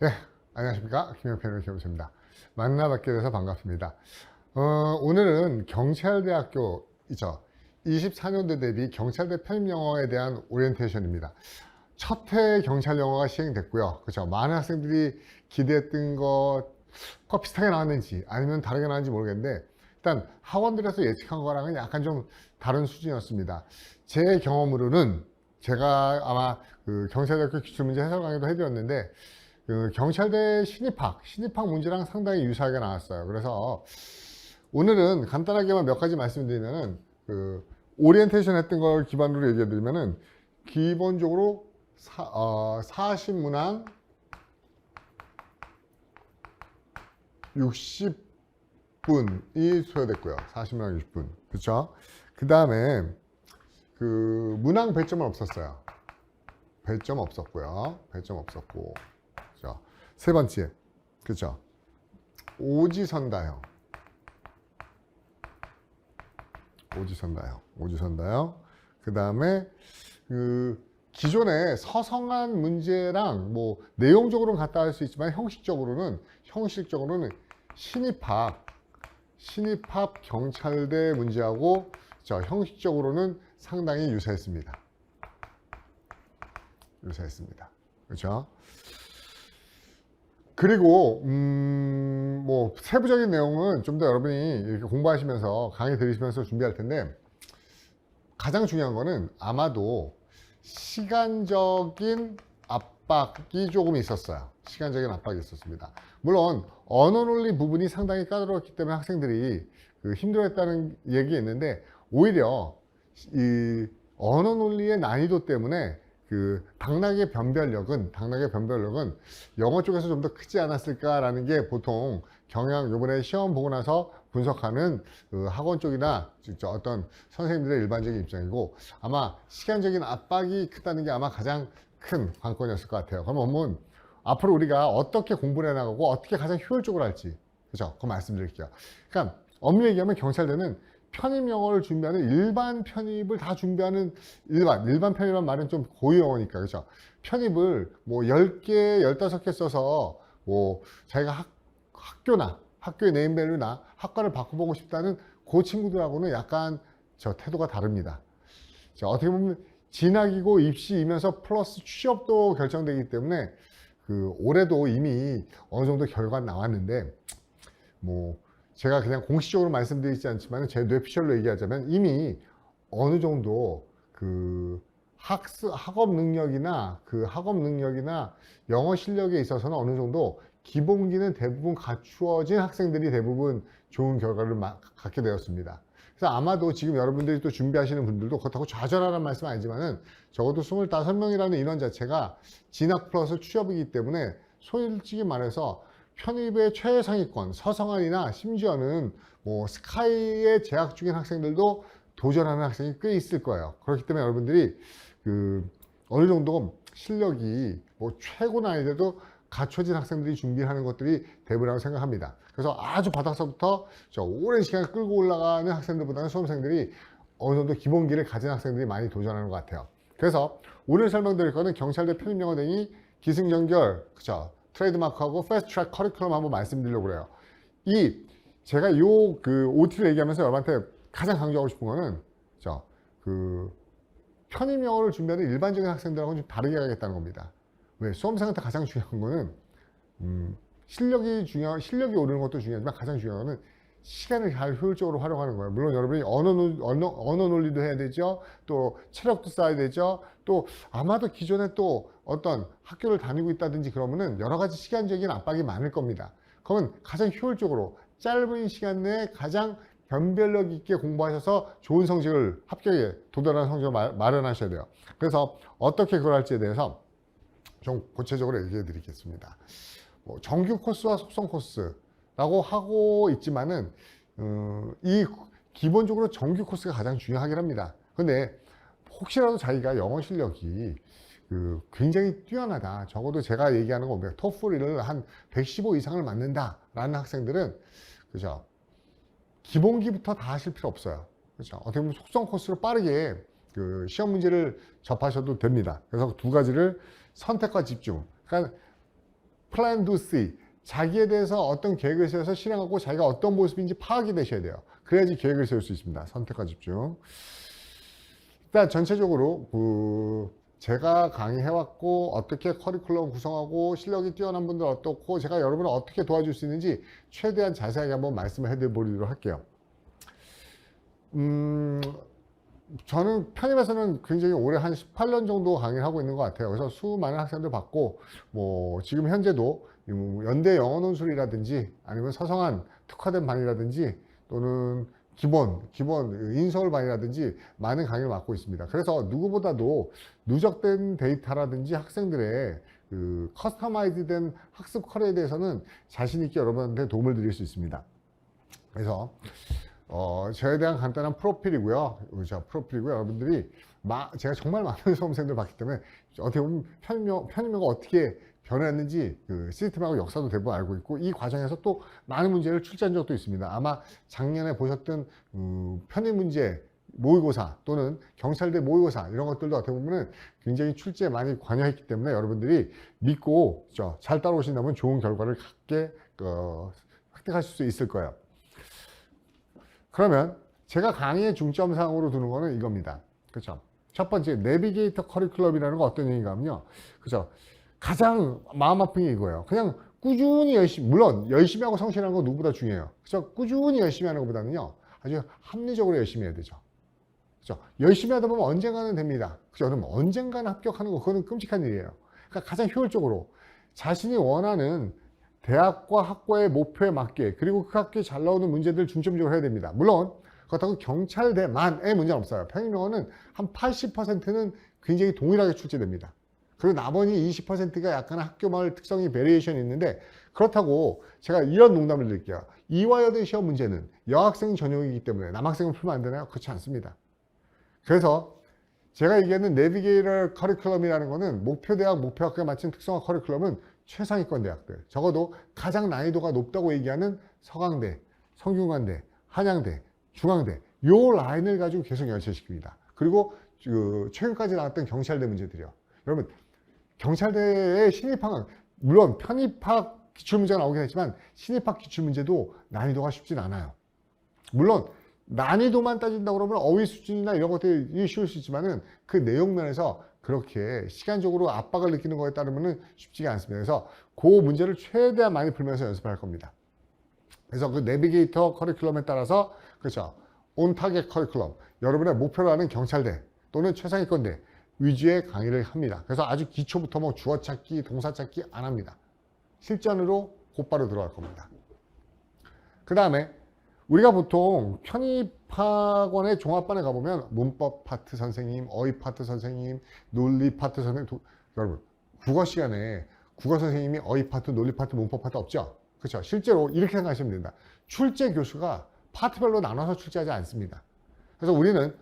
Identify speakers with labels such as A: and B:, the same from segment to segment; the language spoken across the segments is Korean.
A: 네, 안녕하십니까. 김영편의 교수입니다. 만나뵙게 돼서 반갑습니다. 어, 오늘은 경찰대학교, 이죠. 24년도 대비 경찰대 편입 영어에 대한 오리엔테이션입니다. 첫 해 경찰 영어가 시행됐고요. 그렇죠. 많은 학생들이 기대했던 것과 비슷하게 나왔는지 아니면 다르게 나왔는지 모르겠는데 일단 학원들에서 예측한 거랑은 약간 좀 다른 수준이었습니다. 제 경험으로는 제가 아마 그 경찰대학교 기출문제 해설 강의도 해드렸는데 그 경찰대 신입학, 신입학 문제랑 상당히 유사하게 나왔어요. 그래서 오늘은 간단하게만 몇 가지 말씀드리면은 그 오리엔테이션 했던 걸 기반으로 얘기해 드리면은 기본적으로 사, 어, 40문항 60분이 소요됐고요. 40문항 60분. 그렇죠? 그 다음에 그 문항 배점은 없었어요. 배점 없었고요. 배점 없었고. 세 번째. 그죠? 오지선다형. 오지선다형. 오지선다형. 그 다음에 그 기존의 서성한 문제랑 뭐 내용적으로는 같다 할 수 있지만 형식적으로는 형식적으로는 신입학 신입학 경찰대 문제하고 저 형식적으로는 상당히 유사했습니다. 유사했습니다. 그렇죠? 그리고 음, 뭐 세부적인 내용은 좀 더 여러분이 이렇게 공부하시면서 강의 들으시면서 준비할 텐데 가장 중요한 거는 아마도 시간적인 압박이 조금 있었어요. 시간적인 압박이 있었습니다. 물론 언어 논리 부분이 상당히 까다로웠기 때문에 학생들이 그 힘들어했다는 얘기 있는데 오히려 이 언어 논리의 난이도 때문에 그 당락의 변별력은 당락의 변별력은 영어 쪽에서 좀 더 크지 않았을까라는 게 보통 경향 요번에 시험 보고 나서 분석하는 그 학원 쪽이나 어떤 선생님들의 일반적인 입장이고 아마 시간적인 압박이 크다는 게 아마 가장 큰 관건이었을 것 같아요. 그러면 앞으로 우리가 어떻게 공부를 해나가고 어떻게 가장 효율적으로 할지 그죠? 그 말씀드릴게요. 그러니까 엄밀히 얘기하면 경찰대는 편입 영어를 준비하는 일반 편입을 다 준비하는 일반 일반 편입이란 말은 좀 고유 영어니까 그죠? 편입을 뭐 10개, 15개 써서 뭐 자기가 학, 학교나 학교의 네임밸류나 학과를 바꿔보고 싶다는 그 친구들하고는 약간 저 태도가 다릅니다. 자, 어떻게 보면 진학이고 입시이면서 플러스 취업도 결정되기 때문에 그 올해도 이미 어느 정도 결과 나왔는데 뭐 제가 그냥 공식적으로 말씀드리지 않지만 제 뇌피셜로 얘기하자면 이미 어느 정도 그 학습 학업 능력이나 그 학업 능력이나 영어 실력에 있어서는 어느 정도 기본기는 대부분 갖추어진 학생들이 대부분 좋은 결과를 마- 갖게 되었습니다. 그래서 아마도 지금 여러분들이 또 준비하시는 분들도 그렇다고 좌절하라는 말씀은 아니지만은 적어도 25명이라는 인원 자체가 진학 플러스 취업이기 때문에 솔직히 말해서 편입의 최상위권, 서성한이나 심지어는 뭐 스카이에 재학 중인 학생들도 도전하는 학생이 꽤 있을 거예요. 그렇기 때문에 여러분들이 그 어느 정도 실력이 뭐 최고는 아니더라도 갖춰진 학생들이 준비하는 것들이 대부분이라고 생각합니다. 그래서 아주 바닥서부터 저 오랜 시간을 끌고 올라가는 학생들보다는 수험생들이 어느 정도 기본기를 가진 학생들이 많이 도전하는 것 같아요. 그래서 오늘 설명드릴 거는 경찰대 편입영어 등이 기승전결, 그죠? 트레이드마크하고 패스트트랙 커리큘럼 한번 말씀드리려고 그래요. 이 제가 요 그 OT를 얘기하면서 여러분한테 가장 강조하고 싶은 거는 저그 편입 영어를 준비하는 일반적인 학생들하고는 좀 다르게 가겠다는 겁니다. 왜 수험생한테 가장 중요한 거는 음, 실력이 중요 실력이 오르는 것도 중요하지만 가장 중요한 거는 시간을 잘 효율적으로 활용하는 거예요. 물론 여러분이 언어, 논- 언어, 언어 논리도 해야 되죠. 또 체력도 쌓아야 되죠. 또 아마도 기존에 또 어떤 학교를 다니고 있다든지 그러면은 여러 가지 시간적인 압박이 많을 겁니다. 그러면 가장 효율적으로 짧은 시간 내에 가장 변별력 있게 공부하셔서 좋은 성적을 합격에 도달하는 성적을 마- 마련하셔야 돼요. 그래서 어떻게 그걸 할지에 대해서 좀 구체적으로 얘기해 드리겠습니다. 뭐 정규 코스와 속성 코스 라고 하고 있지만은 어, 이 기본적으로 정규 코스가 가장 중요하긴 합니다. 근데 혹시라도 자기가 영어 실력이 그 굉장히 뛰어나다. 적어도 제가 얘기하는 거 보면 토플을 한 115 이상을 맞는다 라는 학생들은 그죠? 기본기부터 다 하실 필요 없어요. 그렇죠? 어떻게 보면 속성 코스로 빠르게 그 시험 문제를 접하셔도 됩니다. 그래서 두 가지를 선택과 집중. 그러니까 to see. 자기에 대해서 어떤 계획을 세워서 실행하고 자기가 어떤 모습인지 파악이 되셔야 돼요. 그래야지 계획을 세울 수 있습니다. 선택과 집중. 일단 전체적으로 그 제가 강의해왔고 어떻게 커리큘럼 구성하고 실력이 뛰어난 분들 어떻고 제가 여러분을 어떻게 도와줄 수 있는지 최대한 자세하게 한번 말씀을 해드리도록 할게요. 음, 저는 편입에서는 굉장히 오래 한 18년 정도 강의를 하고 있는 것 같아요. 그래서 수많은 학생들 받고 뭐 지금 현재도 이 연대 영어 논술이라든지 아니면 서성한 특화된 반이라든지 또는 기본, 기본 인서울반이라든지 많은 강의를 맡고 있습니다. 그래서 누구보다도 누적된 데이터라든지 학생들의 그 커스터마이즈된 학습 커리에 대해서는 자신 있게 여러분한테 도움을 드릴 수 있습니다. 그래서 어, 저에 대한 간단한 프로필이고요. 자, 프로필이고요. 여러분들이 마, 제가 정말 많은 수험생들 봤기 때문에 어떻게 보면 편입명가 어떻게 변했는지 그 시스템하고 역사도 대부분 알고 있고 이 과정에서 또 많은 문제를 출제한 적도 있습니다. 아마 작년에 보셨던 음, 편입 문제 모의고사 또는 경찰대 모의고사 이런 것들도 어떻게 보면 굉장히 출제에 많이 관여했기 때문에 여러분들이 믿고 저, 잘 따라오신다면 좋은 결과를 갖게 어, 획득하실 수 있을 거예요. 그러면 제가 강의의 중점상으로 두는 거는 이겁니다. 그렇죠? 첫 번째 내비게이터 커리큘럼이라는 건 어떤 얘기인가 하면요. 그렇죠? 가장 마음 아픈 게 이거예요. 그냥 꾸준히 열심히 물론 열심히 하고 성실하는 건 누구보다 중요해요. 그래서 꾸준히 열심히 하는 것보다는요. 아주 합리적으로 열심히 해야 되죠. 그렇죠? 열심히 하다 보면 언젠가는 됩니다. 그렇죠? 그럼 언젠가는 합격하는 거 그거는 끔찍한 일이에요. 그러니까 가장 효율적으로 자신이 원하는 대학과 학과의 목표에 맞게 그리고 그 학교에 잘 나오는 문제들 중점적으로 해야 됩니다. 물론 그렇다고 경찰대만의 문제는 없어요. 평균영어는 한 80%는 굉장히 동일하게 출제됩니다. 그리고 나머지 20%가 약간 학교마을 특성이 베리에이션이 있는데 그렇다고 제가 이런 농담을 드릴게요. 이화여대 시험 문제는 여학생 전용이기 때문에 남학생은 풀면 안 되나요? 그렇지 않습니다. 그래서 제가 얘기하는 내비게이터 커리큘럼이라는 거는 목표 대학, 목표 학교에 맞춘 특성화 커리큘럼은 최상위권 대학들 적어도 가장 난이도가 높다고 얘기하는 서강대, 성균관대, 한양대, 중앙대 요 라인을 가지고 계속 연체시킵니다. 그리고 그 최근까지 나왔던 경찰대 문제들이요. 여러분 경찰대의 신입학 물론 편입학 기출문제가 나오긴 했지만 신입학 기출문제도 난이도가 쉽진 않아요. 물론 난이도만 따진다고 그러면 어휘 수준이나 이런 것들이 쉬울 수 있지만은 그 내용 면에서 그렇게 시간적으로 압박을 느끼는 거에 따르면 쉽지가 않습니다. 그래서 그 문제를 최대한 많이 풀면서 연습할 겁니다. 그래서 그 내비게이터 커리큘럼에 따라서 그렇죠. 온 타겟 커리큘럼 여러분의 목표로 하는 경찰대 또는 최상위권대 위주의 강의를 합니다. 그래서 아주 기초부터 뭐 주어 찾기, 동사 찾기 안 합니다. 실전으로 곧바로 들어갈 겁니다. 그 다음에 우리가 보통 편입학원의 종합반에 가보면 문법 파트 선생님, 어휘 파트 선생님, 논리 파트 선생님, 도, 여러분 국어 시간에 국어 선생님이 어휘 파트, 논리 파트, 문법 파트 없죠? 그렇죠? 실제로 이렇게 생각하시면 됩니다. 출제 교수가 파트별로 나눠서 출제하지 않습니다. 그래서 우리는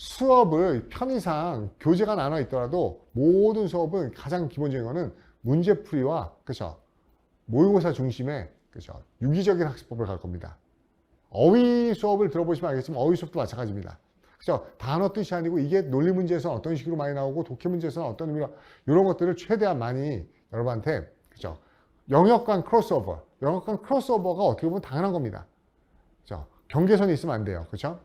A: 수업을 편의상 교재가 나눠 있더라도 모든 수업은 가장 기본적인 거는 문제풀이와 그렇죠? 모의고사 중심의 그렇죠? 유기적인 학습법을 갈 겁니다. 어휘 수업을 들어보시면 알겠지만 어휘 수업도 마찬가지입니다. 그렇죠? 단어 뜻이 아니고 이게 논리 문제에서는 어떤 식으로 많이 나오고 독해 문제에서는 어떤 의미로 이런 것들을 최대한 많이 여러분한테 그렇죠? 영역 간 크로스오버, 영역 간 크로스오버가 어떻게 보면 당연한 겁니다. 그렇죠? 경계선이 있으면 안 돼요. 그렇죠?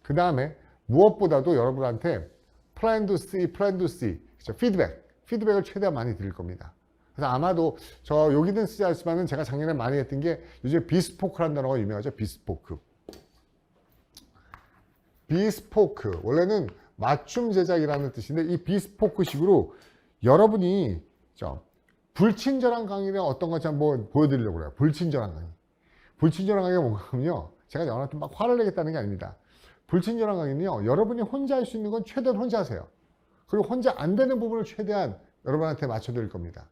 A: 그 다음에 무엇보다도 여러분한테 플랜 투 C, 플랜 투 C? 피드백, 피드백을 최대한 많이 드릴 겁니다. 그래서 아마도 저 여기는 쓰지 않지만은 제가 작년에 많이 했던 게 요즘 비스포크라는 단어가 유명하죠. 비스포크. 비스포크. 원래는 맞춤 제작이라는 뜻인데 이 비스포크식으로 여러분이 저 불친절한 강의는 어떤 건지 한번 보여드리려고 그래요. 불친절한 강의. 불친절한 강의가 뭔가 하면요. 제가 여러분한테 막 화를 내겠다는 게 아닙니다. 불친절한 강의는요. 여러분이 혼자 할 수 있는 건 최대한 혼자 하세요. 그리고 혼자 안 되는 부분을 최대한 여러분한테 맞춰드릴 겁니다.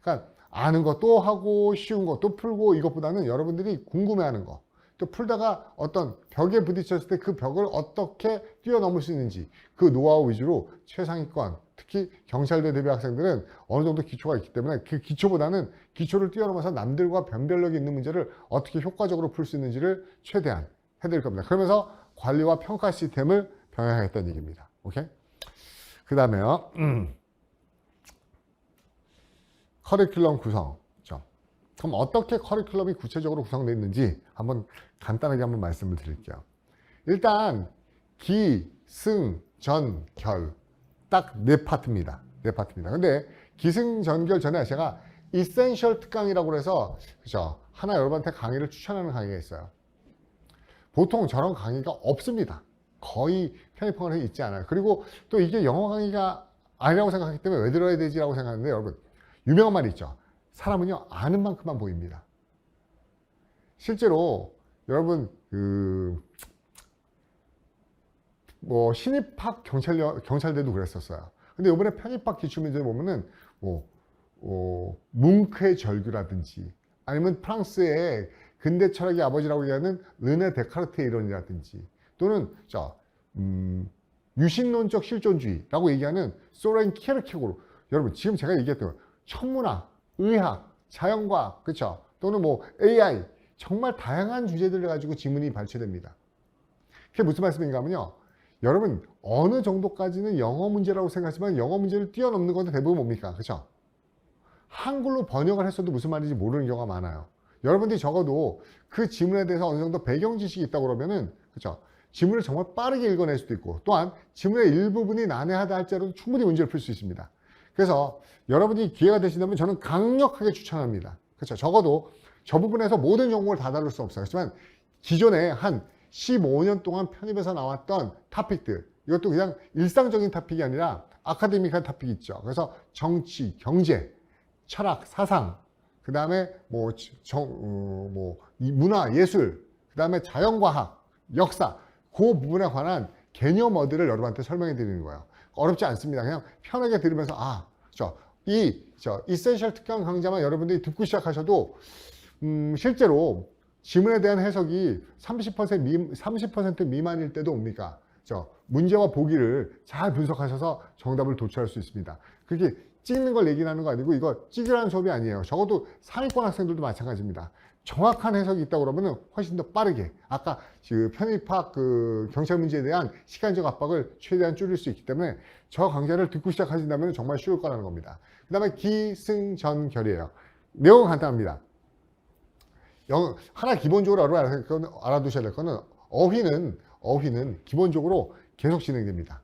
A: 그러니까 아는 것도 하고 쉬운 것도 풀고 이것보다는 여러분들이 궁금해하는 거. 또 풀다가 어떤 벽에 부딪혔을 때 그 벽을 어떻게 뛰어넘을 수 있는지 그 노하우 위주로 최상위권 특히 경찰대 대비 학생들은 어느 정도 기초가 있기 때문에 그 기초보다는 기초를 뛰어넘어서 남들과 변별력이 있는 문제를 어떻게 효과적으로 풀 수 있는지를 최대한 해드릴 겁니다. 그러면서 관리와 평가 시스템을 병행하겠다는 얘기입니다. 오케이? 그 다음에요. 음. 커리큘럼 구성. 그럼 어떻게 커리큘럼이 구체적으로 구성되어 있는지 한번 간단하게 한번 말씀을 드릴게요. 일단 기, 승, 전, 결. 딱 네 파트입니다. 네 파트입니다. 근데 기승, 전, 결 전에 제가 이센셜 특강이라고 해서 그죠? 하나 여러분한테 강의를 추천하는 강의가 있어요. 보통 저런 강의가 없습니다. 거의 편입형을 있지 않아요. 그리고 또 이게 영어 강의가 아니라고 생각하기 때문에 왜 들어야 되지라고 생각하는데 여러분 유명한 말이 있죠. 사람은요 아는 만큼만 보입니다. 실제로 여러분 그 뭐 신입학 경찰 경찰대도 그랬었어요. 근데 이번에 편입학 기출문제 보면은 뭐 어, 뭉크의 절규라든지 아니면 프랑스의 근대 철학의 아버지라고 얘기하는 르네 데카르트의 이론이라든지 또는 자 음, 유신론적 실존주의라고 얘기하는 소렌 키르케고르 여러분 지금 제가 얘기했던 천문학, 의학, 자연과학 그렇죠? 또는 뭐 AI 정말 다양한 주제들을 가지고 지문이 발췌됩니다. 그게 무슨 말씀인가 하면요. 여러분 어느 정도까지는 영어 문제라고 생각하지만 영어 문제를 뛰어넘는 것은 대부분 뭡니까? 그렇죠? 한글로 번역을 했어도 무슨 말인지 모르는 경우가 많아요. 여러분들이 적어도 그 지문에 대해서 어느 정도 배경 지식이 있다고 그러면은 그렇죠? 지문을 정말 빠르게 읽어낼 수도 있고 또한 지문의 일부분이 난해하다 할지라도 충분히 문제를 풀 수 있습니다. 그래서 여러분이 기회가 되신다면 저는 강력하게 추천합니다. 그렇죠? 적어도 저 부분에서 모든 종목을 다 다룰 수 없어요. 하지만 기존에 한 15년 동안 편입해서 나왔던 토픽들 이것도 그냥 일상적인 토픽이 아니라 아카데믹한 토픽이 있죠. 그래서 정치, 경제, 철학, 사상, 그 다음에 뭐, 정, 어, 뭐, 이 문화, 예술, 그 다음에 자연과학, 역사, 그 부분에 관한 개념어들을 여러분한테 설명해 드리는 거예요. 어렵지 않습니다. 그냥 편하게 들으면서, 아, 저, 이, 저, 이센셜 특강 강좌만 여러분들이 듣고 시작하셔도, 음, 실제로 지문에 대한 해석이 30% 미, 30% 미만일 때도 옵니까? 저, 문제와 보기를 잘 분석하셔서 정답을 도출할 수 있습니다. 그게 찍는 걸 얘기하는 거 아니고 이거 찍으라는 수업이 아니에요. 적어도 상위권 학생들도 마찬가지입니다. 정확한 해석이 있다고 그러면 훨씬 더 빠르게 아까 그 편입학 그 경찰 문제에 대한 시간적 압박을 최대한 줄일 수 있기 때문에 저 강좌를 듣고 시작하신다면 정말 쉬울 거라는 겁니다. 그 다음에 기승전결이에요. 내용은 간단합니다. 영, 하나 기본적으로 알아, 알아두셔야 될 거는 어휘는 어휘는 기본적으로 계속 진행됩니다.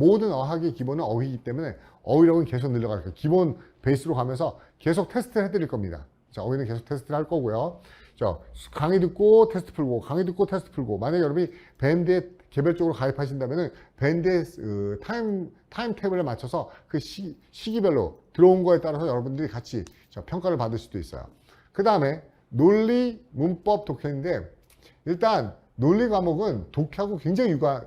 A: 모든 어학의 기본은 어휘이기 때문에 어휘력은 계속 늘려갈 거예요. 기본 베이스로 가면서 계속 테스트를 해드릴 겁니다. 자, 어휘는 계속 테스트를 할 거고요. 자, 강의 듣고 테스트 풀고, 강의 듣고 테스트 풀고. 만약에 여러분이 밴드에 개별적으로 가입하신다면 밴드의 그 타임, 타임 테이블에 맞춰서 그 시, 시기별로 들어온 거에 따라서 여러분들이 같이 자, 평가를 받을 수도 있어요. 그 다음에 논리, 문법, 독해인데 일단 논리 과목은 독해하고 굉장히 유가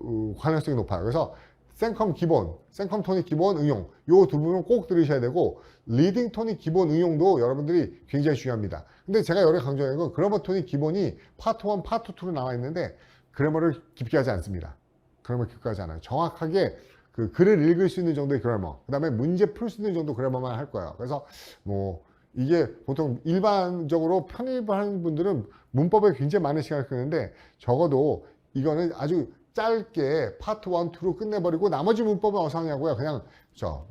A: 어, 관련성이 높아요. 그래서 생컴 기본, 생컴 토닉 기본 응용 요 두 부분 꼭 들으셔야 되고 리딩 토닉 기본 응용도 여러분들이 굉장히 중요합니다. 근데 제가 여러 강조한 건 그래머 토닉 기본이 파트 1, 파트 2로 나와 있는데 그래머를 깊게 하지 않습니다. 그래머 깊게 하지 않아요. 정확하게 그 글을 읽을 수 있는 정도의 그래머, 그 다음에 문제 풀 수 있는 정도 그래머만 할 거예요. 그래서 뭐 이게 보통 일반적으로 편입하는 분들은 문법에 굉장히 많은 시간을 끄는데 적어도 이거는 아주 짧게 파트 1, 2로 끝내버리고 나머지 문법은 어서 하냐고요. 그냥 저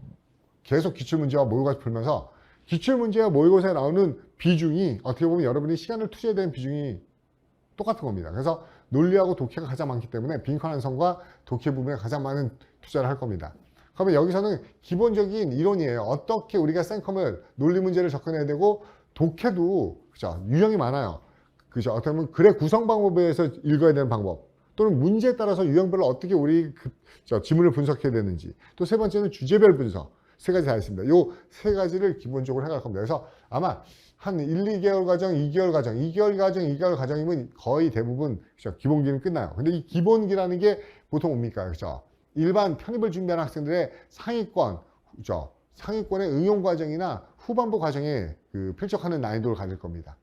A: 계속 기출문제와 모의고사 풀면서 기출문제와 모의고사에 나오는 비중이 어떻게 보면 여러분이 시간을 투자해야 되는 비중이 똑같은 겁니다. 그래서 논리하고 독해가 가장 많기 때문에 빈칸한 성과 독해 부분에 가장 많은 투자를 할 겁니다. 그러면 여기서는 기본적인 이론이에요. 어떻게 우리가 생컴을 논리 문제를 접근해야 되고 독해도 그죠 유형이 많아요. 그죠 어떻게 보면 글의 구성 방법에 의해서 읽어야 되는 방법 또는 문제에 따라서 유형별로 어떻게 우리 그, 저, 지문을 분석해야 되는지 또 세 번째는 주제별 분석 세 가지 다 있습니다. 요 세 가지를 기본적으로 해갈 겁니다. 그래서 아마 한 1, 2개월 과정, 2개월 과정, 2개월 과정, 2개월 과정이면 거의 대부분 그죠? 기본기는 끝나요. 근데 이 기본기라는 게 보통 뭡니까? 그죠? 일반 편입을 준비하는 학생들의 상위권, 그죠? 상위권의 응용 과정이나 후반부 과정에 그 필적하는 난이도를 가질 겁니다.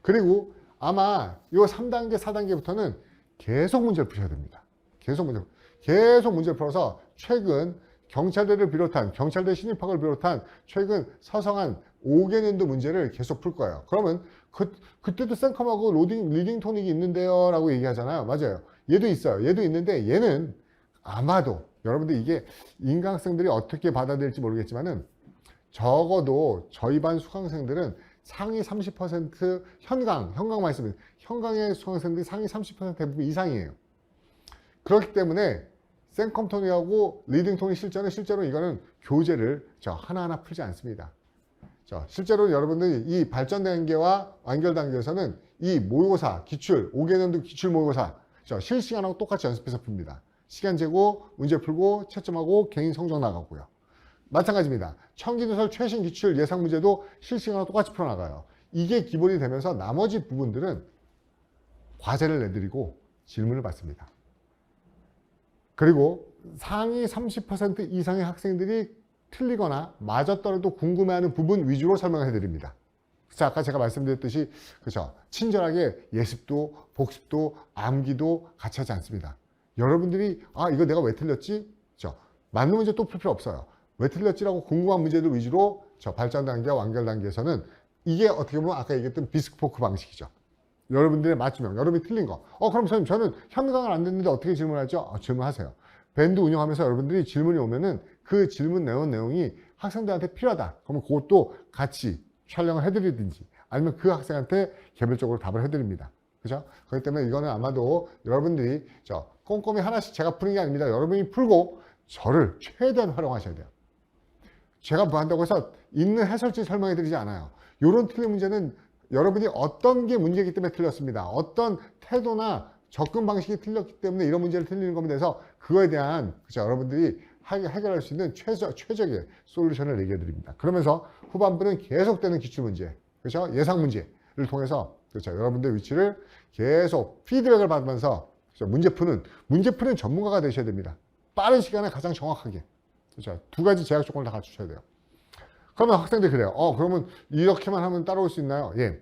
A: 그리고 아마 이 3단계, 4단계부터는 계속 문제를 푸셔야 됩니다. 계속 문제, 계속 문제를 풀어서 최근 경찰대를 비롯한 경찰대 신입학을 비롯한 최근 서성한 5개년도 문제를 계속 풀 거예요. 그러면 그, 그때도 생컴하고 로딩, 리딩 토닉이 있는데요 라고 얘기하잖아요. 맞아요. 얘도 있어요. 얘도 있는데 얘는 아마도 여러분들 이게 인강학생들이 어떻게 받아들일지 모르겠지만은 적어도 저희 반 수강생들은 상위 30% 현강, 현강 말씀드립니다. 현강의 수강생들이 상위 30% 대부분 이상이에요. 그렇기 때문에 생컴토니하고 리딩토니 실전은 실제로 이거는 교재를 저 하나하나 풀지 않습니다. 저 실제로 여러분들이 이 발전 단계와 완결 단계에서는 이 모의고사, 기출, 5개년도 기출 모의고사 저 실시간하고 똑같이 연습해서 풉니다. 시간 재고, 문제 풀고, 채점하고, 개인 성적 나가고요. 마찬가지입니다. 청기누설 최신 기출 예상 문제도 실시간으로 똑같이 풀어나가요. 이게 기본이 되면서 나머지 부분들은 과제를 내드리고 질문을 받습니다. 그리고 상위 30% 이상의 학생들이 틀리거나 맞았더라도 궁금해하는 부분 위주로 설명을 해드립니다. 그래서 아까 제가 말씀드렸듯이 그죠 친절하게 예습도 복습도 암기도 같이 하지 않습니다. 여러분들이 아 이거 내가 왜 틀렸지? 저 맞는 문제 또 풀 필요 없어요. 왜 틀렸지라고 궁금한 문제들 위주로 저 발전 단계와 완결 단계에서는 이게 어떻게 보면 아까 얘기했던 비스포크 방식이죠. 여러분들의 맞춤형, 여러분이 틀린 거. 어, 그럼 선생님, 저는 현강을 안 됐는데 어떻게 질문하죠? 어, 질문하세요. 밴드 운영하면서 여러분들이 질문이 오면은 그 질문 내용 내용이 학생들한테 필요하다. 그러면 그것도 같이 촬영을 해드리든지 아니면 그 학생한테 개별적으로 답을 해드립니다. 그죠? 그렇기 때문에 이거는 아마도 여러분들이 저 꼼꼼히 하나씩 제가 푸는 게 아닙니다. 여러분이 풀고 저를 최대한 활용하셔야 돼요. 제가 뭐 한다고 해서 있는 해설지 설명해 드리지 않아요. 이런 틀린 문제는 여러분이 어떤 게 문제이기 때문에 틀렸습니다. 어떤 태도나 접근 방식이 틀렸기 때문에 이런 문제를 틀리는 겁니다. 그래서 그거에 대한 그죠? 여러분들이 하- 해결할 수 있는 최저, 최적의 솔루션을 얘기해 드립니다. 그러면서 후반부는 계속되는 기출 문제, 그렇죠? 예상 문제를 통해서 그렇죠? 여러분들의 위치를 계속 피드백을 받으면서? 문제 푸는 문제 푸는 전문가가 되셔야 됩니다. 빠른 시간에 가장 정확하게 그렇죠? 두 가지 제약 조건을 다 갖추셔야 돼요. 그러면 학생들이 그래요. 어, 그러면 이렇게만 하면 따라올 수 있나요? 예.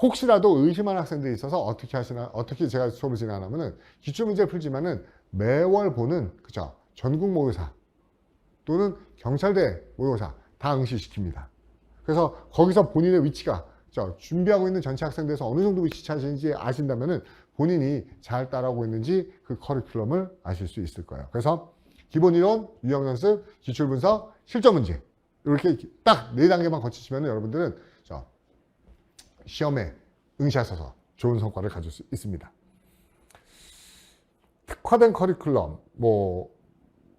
A: 혹시라도 의심하는 학생들이 있어서 어떻게 하시나, 어떻게 제가 수업을 진행하냐면은 기출문제를 풀지만은 매월 보는, 그죠? 전국 모의사 또는 경찰대 모의고사 다 응시시킵니다. 그래서 거기서 본인의 위치가, 저 준비하고 있는 전체 학생들에서 어느 정도 위치 차지인지 아신다면은 본인이 잘 따라오고 있는지 그 커리큘럼을 아실 수 있을 거예요. 그래서 기본 이론, 유형 연습, 기출 분석, 실전 문제. 이렇게 딱 네 단계만 거치시면 여러분들은 저 시험에 응시하셔서 좋은 성과를 가질 수 있습니다. 특화된 커리큘럼, 뭐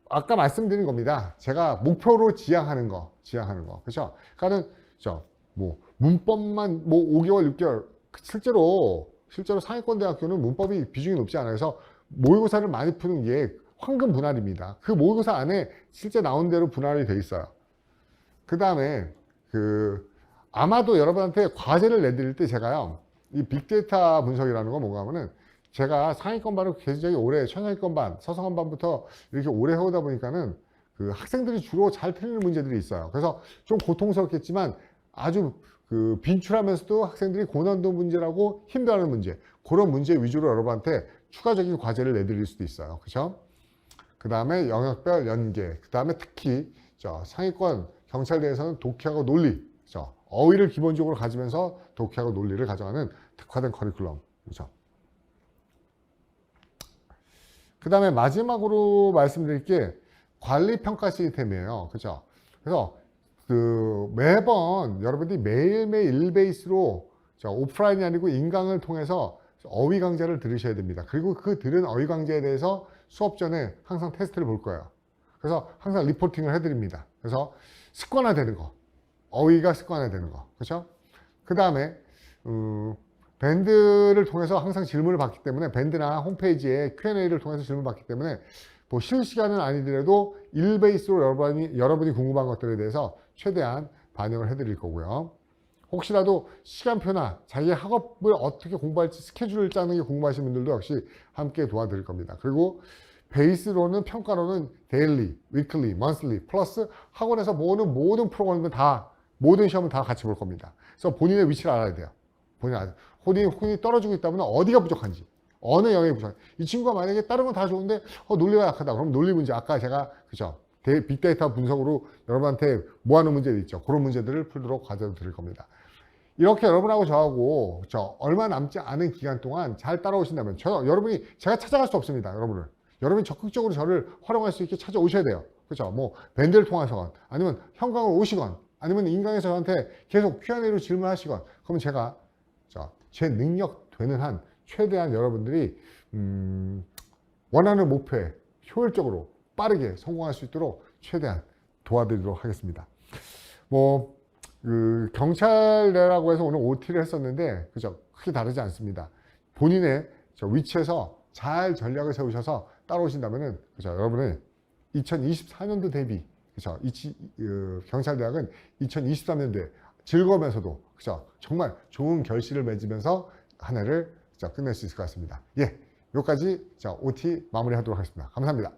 A: 아까 말씀드린 겁니다. 제가 목표로 지향하는 거, 지향하는 거, 그렇죠? 그러니까는 저뭐 문법만 뭐 5개월, 6개월 실제로 실제로 상위권 대학교는 문법이 비중이 높지 않아요. 그래서 모의고사를 많이 푸는 게 황금 분할입니다. 그 모의고사 안에 실제 나온 대로 분할이 돼 있어요. 그 다음에 그 아마도 여러분한테 과제를 내드릴 때 제가요 이 빅데이터 분석이라는 건 뭔가 하면은 제가 상위권 반을 굉장히 오래 천상위권 반, 서성원 반부터 이렇게 오래 해오다 보니까는 그 학생들이 주로 잘 틀리는 문제들이 있어요. 그래서 좀 고통스럽겠지만 아주 그 빈출하면서도 학생들이 고난도 문제라고 힘들어하는 문제 그런 문제 위주로 여러분한테 추가적인 과제를 내드릴 수도 있어요. 그렇죠? 그 다음에 영역별 연계, 그 다음에 특히 저 상위권 경찰대에서는 독해하고 논리, 저 어휘를 기본적으로 가지면서 독해하고 논리를 가져가는 특화된 커리큘럼, 그렇죠? 그 다음에 마지막으로 말씀드릴 게 관리 평가 시스템이에요, 그렇죠? 그래서 그 매번 여러분들이 매일매일 일베이스로 저 오프라인이 아니고 인강을 통해서 어휘 강좌를 들으셔야 됩니다. 그리고 그 들은 어휘 강좌에 대해서 수업 전에 항상 테스트를 볼 거예요. 그래서 항상 리포팅을 해드립니다. 그래서 습관화되는 거, 어휘가 습관화되는 거, 그렇죠? 그 다음에 음, 밴드를 통해서 항상 질문을 받기 때문에 밴드나 홈페이지에 Q&A를 통해서 질문 받기 때문에 뭐 실시간은 아니더라도 일베이스로 여러분이 여러분이 궁금한 것들에 대해서 최대한 반영을 해드릴 거고요. 혹시라도 시간표나 자기 학업을 어떻게 공부할지 스케줄을 짜는 게 궁금하신 분들도 역시 함께 도와드릴 겁니다. 그리고 베이스로는 평가로는 데일리, 위클리, 먼슬리 플러스 학원에서 모든 모든 프로그램은 다 모든 시험은 다 같이 볼 겁니다. 그래서 본인의 위치를 알아야 돼요. 본인 알 혼이 혼이 떨어지고 있다면 어디가 부족한지 어느 영역이 부족한지 이 친구가 만약에 다른 건 다 좋은데 어, 논리가 약하다 그럼 논리 문제 아까 제가 그죠 대- 빅데이터 분석으로 여러분한테 모아놓은 문제들 있죠 그런 문제들을 풀도록 과제를 드릴 겁니다. 이렇게 여러분하고 저하고 저 얼마 남지 않은 기간 동안 잘 따라오신다면 저 여러분이 제가 찾아갈 수 없습니다 여러분을 여러분이 적극적으로 저를 활용할 수 있게 찾아오셔야 돼요 그죠? 뭐 밴드를 통해서건 아니면 현강을 오시건 아니면 인강에서 저한테 계속 Q&A로 질문하시건 그러면 제가 자, 제 능력 되는 한 최대한 여러분들이 음, 원하는 목표에 효율적으로 빠르게 성공할 수 있도록 최대한 도와드리도록 하겠습니다. 뭐, 그 경찰대라고 해서 오늘 OT를 했었는데, 그죠? 크게 다르지 않습니다. 본인의 저 위치에서 잘 전략을 세우셔서 따라오신다면은, 그죠? 여러분은 2024년도 대비, 그죠? 그 경찰대학은 2023년도에 즐거우면서도, 그죠? 정말 좋은 결실을 맺으면서 한 해를 자, 끝낼 수 있을 것 같습니다. 예. 여기까지 자, OT 마무리하도록 하겠습니다. 감사합니다.